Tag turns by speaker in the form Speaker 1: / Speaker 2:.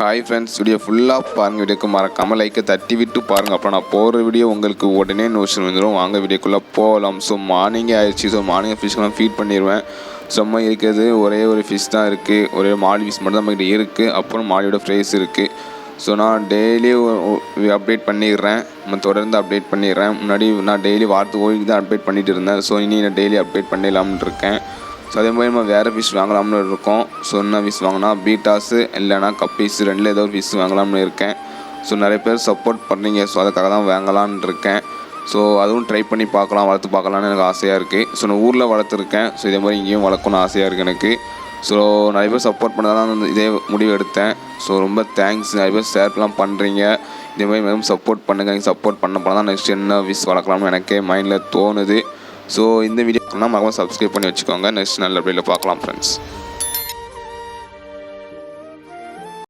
Speaker 1: Hi friends video ஃபுல்லாக பாருங்கள் வீடியோக்கு மறக்காமல் லைக்கை தட்டி விட்டு பாருங்கள் அப்புறம் நான் போகிற வீடியோ உங்களுக்கு உடனே நோஷன் வந்துடும் வாங்க வீடியோக்குள்ளே போகலாம் ஸோ மார்னிங்கே ஆயிடுச்சு. ஸோ மார்னிங் ஃபிஷ்க்கெலாம் ஃபீட் பண்ணிடுவேன் சும்மா இருக்கிறது ஒரே ஒரு ஃபிஷ் தான் இருக்குது ஒரே மாடி ஃபிஷ் மட்டும் தான் நம்மகிட்ட இருக்குது அப்புறம் மாடியோட ஃப்ரைஸ் இருக்குது ஸோ நான் டெய்லி அப்டேட் பண்ணிடுறேன். நம்ம தொடர்ந்து அப்டேட் பண்ணிடுறேன். முன்னாடி நான் டெய்லி வாரத்துக்கு ஓய்வு தான் அப்டேட் பண்ணிகிட்டு இருந்தேன். ஸோ இனி நான் டெய்லி அப்டேட் பண்ணிடலாம்னு இருக்கேன். ஸோ அதே மாதிரி நம்ம வேறு ஃபிஷ் வாங்கலாம்னு இருக்கோம். ஸோ என்ன ஃபிஷ் வாங்கினா பீட்டாஸு இல்லைனா கப்பீஸ் ரெண்டில் ஏதோ ஒரு ஃபிஷ் வாங்கலாம்னு இருக்கேன். ஸோ நிறைய பேர் சப்போர்ட் பண்ணீங்க. ஸோ அதுக்காக தான் வாங்கலான்னு இருக்கேன். ஸோ அதுவும் ட்ரை பண்ணி பார்க்கலாம் வளர்த்து பார்க்கலான்னு எனக்கு ஆசையாக இருக்குது ஸோ நான் ஊரில் வளர்த்துருக்கேன். ஸோ இதே மாதிரி இங்கேயும் வளர்க்கணும்னு ஆசையாக இருக்குது எனக்கு. ஸோ நிறைய பேர் சப்போர்ட் பண்ண தான் வந்து இதே முடிவு எடுத்தேன். ஸோ ரொம்ப தேங்க்ஸ் நிறைய பேர் ஷேர்லாம் பண்ணுறீங்க இதே மாதிரி மேலும் சப்போர்ட் பண்ணுங்கள் நீங்கள் சப்போர்ட் பண்ண போனால் தான் நெக்ஸ்ட் என்ன விஷ் வளர்க்கலாம்னு எனக்கே மைண்டில் தோணுது. ஸோ இந்த வீடியோக்கெல்லாம் மறக்காம சப்ஸ்கிரைப் பண்ணி வச்சுக்கோங்க. நெக்ஸ்ட் நல்ல அப்படியில் பார்க்கலாம் ஃப்ரெண்ட்ஸ்